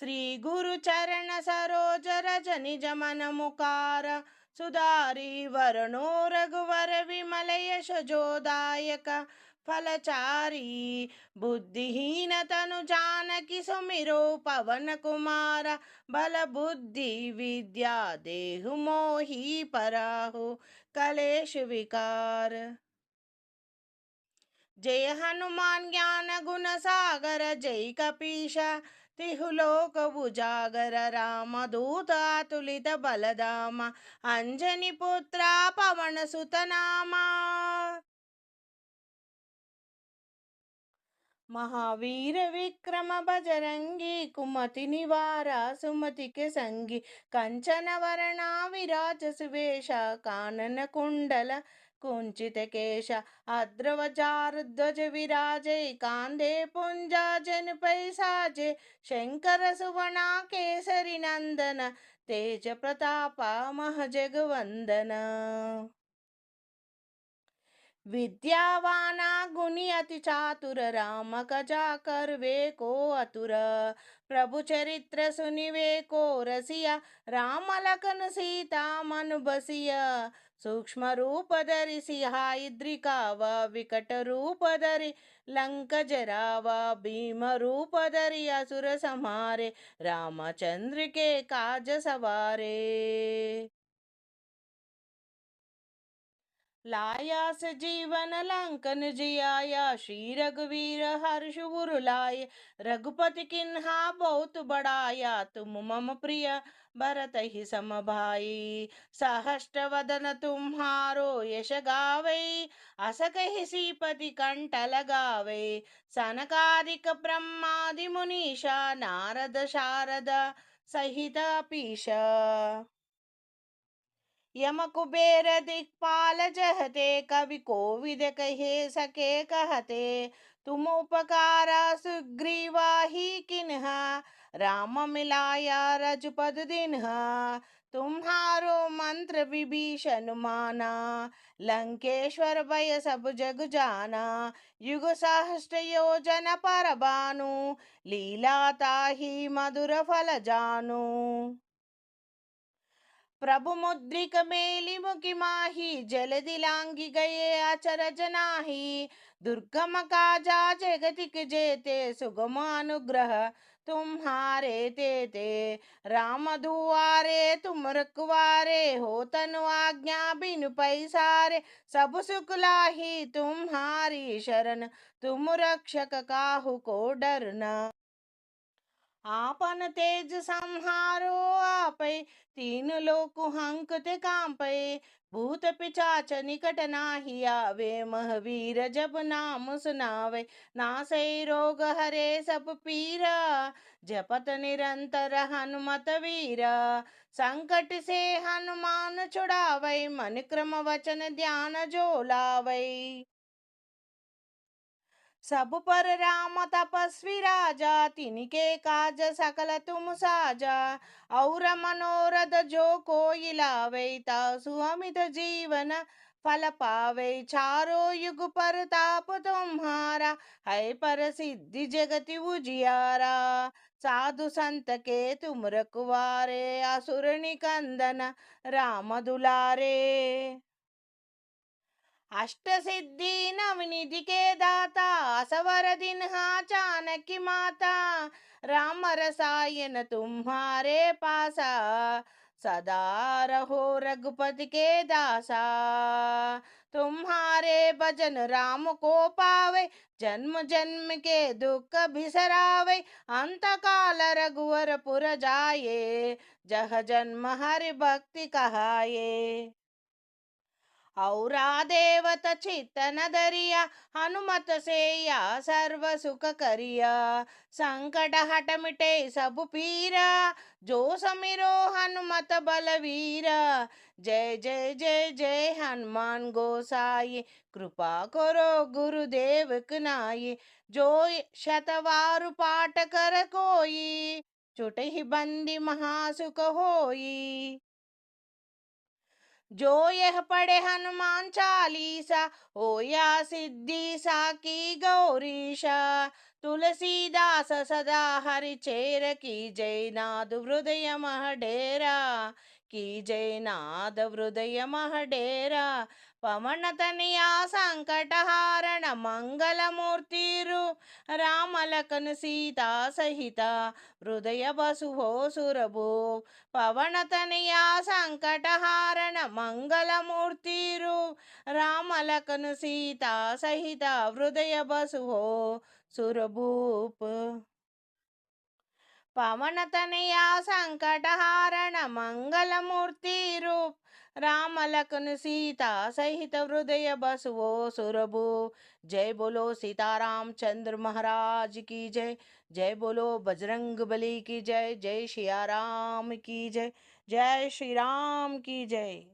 శ్రీ గురు చరణ సరోజ రజ నిజమనముకార సుధారి వరుణో రఘువర విమలయశ జోదాయక ఫలచారీ బుద్ధిహీనతను జానకి సుమిరో పవన కుమార బలబుద్ధి విద్యా దేహు మోహి పరాహు కలేష్ వికార్ జయ హనుమాన్ జ్ఞాన గుణ సాగర జై కపీష తిహులోకవు జాగర రామ దూతాతులిత బలదామ అంజని పుత్ర పవన సుతనామా. మహావీర విక్రమ బజరంగి కుమతి నివార సుమతికి సంగి కంచన వరణ విరాజ సువేష కానన కుండల सुमति के संगी कंचन वरणा विराज सुवेश कुंचित केश आद्रवचारध्वज विराजे कांदे पुंजा जन पैसाजे शंकर सुवना केसरी नंदन तेज प्रताप महजगवंदन विद्यावाना गुणी अति चातुर राम कजा कर वे को अतुर प्रभु चरित्र सुनिवे को रसिया राम लखन सीता मन बसिया ಸೂಕ್ಷ್ಮರೂಪಧರಿಸಿ ಹಾಯಿದ್ರಿಕಾವ ವಿಕಟರೂಪಧರಿ ಲಂಕಜರಾವ ಭೀಮರೂಪಧರಿ ಅಸುರ ಸಂಹಾರೆ ರಾಮಚಂದ್ರಿಕೆ ಕಾಜ ಸವಾರೇ लाया जीवन लंकन जियाया श्री रघुवीर हर्ष लाय रघुपति किन्हा बहुत बड़ाया, तुम मम प्रिय भरत ही सम भाई सहष्ट वदन तुम्हारो यश गावे अस कही सीपति कंठ लगावे। सनकादिक ब्रह्मादि मुनीषा, नारद शारद सहित पीशा। यम कुबेर दिक्पाल जहते, कवि कोविद कहे सके कहते। तुम उपकारा सुग्रीवा ही किन्हा, राम मिलाया रजपद दिन्हा। तुम्हारो मंत्र विभीषण माना, लंकेश्वर भय सब जग जाना। युग सहस्त्र योजन पर बानु, लीला ताही मधुर फल जानू। प्रभु मुद्रिक माही जल दिलांगी गए अचरज नाही दुर्गम काजा जगतिक जेते सुगम अनुग्रह तुम्हारे ते ते राम दुआरे तुम रखवारे हो तनु आज्ञा बिन पैसारे। सब सुख लाही तुम्हारी शरण, तुम रक्षक काहू को डरना। आपन तेज संहारो आपै तीन लोक हंक ते कांपै भूत पिचाच निकट नाही आवे महावीर जब नाम सुनावे नासै रोग हरे सब पीरा जपत निरंतर हनुमत वीरा संकट से हनुमान छुड़ावै मन क्रम वचन ध्यान जो लावै सब पर राम तपस्वी राजा तिनके काज सकल तुम साजा और मनोरथ जो कोई लावे सुअमित जीवन फल पावे चारो युग पर ताप तुम्हारा है पर सिद्धि जगति उजियारा साधु संत के तुम रखवारे असुर अष्ट सिद्धि नवनिधि के दाता असवर दिन हा चाणक्य माता राम रसायन तुम्हारे पासा सदा रहो रघुपति के दासा तुम्हारे भजन राम को पावे जन्म जन्म के दुख बिसरावे अंत काल रघुवर पुर जाए जह जन्म हरि भक्ति कहाये। औरा देवत चित्त न दरिया, हनुमत से या सर्व सुख करिया। संकट हट मिटे सब पीरा, जो समिरो हनुमत बलवीरा। जय जय जय जय, हनुमान गोसाई, कृपा करो गुरुदेव कनाई। जो शतवार पाठ कर कोई चुट ही बंदी महासुख होई। जो यह पढ़े हनुमान चालीसा हो या सिद्धि सा की गौरीशा। तुलसीदास सदा हरि चेर की जय, नाद हृदय मह डेरा। कीजयनादहृदयमहडेरा पवनतनया सङ्कटहारण मङ्गलमूर्तिरु रामलकन सीता सहिता हृदय बसुभो सुरभो पवनतनया सङ्कटहारण मङ्गलमूर्तिरु रामलकन सीता सहिता हृदय बसुभो सुरभूप తనియా సంకటహారణ మంగళమూర్తిరు రామలకను సీతా సహిత హృదయ బసుహో సురభూప్ పవన తనయా సంకటహారణ మంగళమూర్తి రూప్ रामलखन सीता सहित हृदय बसवो सुरभु जय बोलो सीताराम चंद्र महाराज की जय जय बोलो बजरंग बली की जय जय श्री राम की जय जय श्री राम की जय